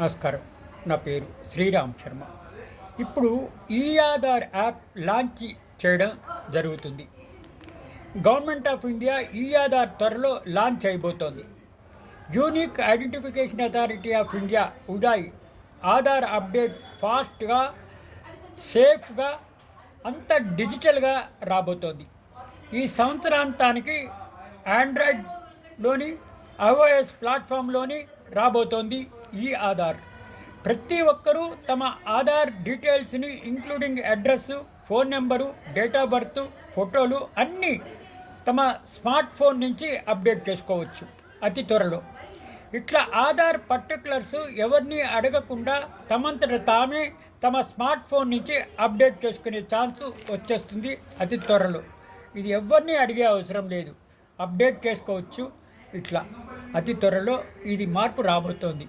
నమస్కారం. నా పేరు శ్రీరామ్ శర్మ. ఇప్పుడు ఈ ఆధార్ యాప్ లాంచ్ చేయడం జరుగుతుంది. గవర్నమెంట్ ఆఫ్ ఇండియా ఈ ఆధార్ త్వరలో లాంచ్ అయిపోతుంది. Unique identification authority of India UIDAI Aadhaar update ఫాస్ట్గా సేఫ్గా అంత డిజిటల్గా రాబోతోంది. ఈ సంవత్సరాంతానికి ఆండ్రాయిడ్లోని ఐఓఎస్ ప్లాట్ఫామ్లోని రాబోతోంది ఈ ఆధార్. ప్రతి ఒక్కరూ తమ Aadhaar డీటెయిల్స్ని including address phone number date of birth ఫోటోలు అన్నీ తమ స్మార్ట్ ఫోన్ నుంచి అప్డేట్ చేసుకోవచ్చు. అతి త్వరలో. ఇట్లా ఆధార్ పర్టికులర్స్ ఎవరిని అడగకుండా తమంతట తామే తమ స్మార్ట్ ఫోన్ నుంచి అప్డేట్ చేసుకునే ఛాన్స్ వచ్చేస్తుంది అతి త్వరలో. ఇది ఎవరిని అడిగే అవసరం లేదు. అప్డేట్ చేసుకోవచ్చు. ఇట్లా అతి త్వరలో ఇది మార్పు రాబోతోంది.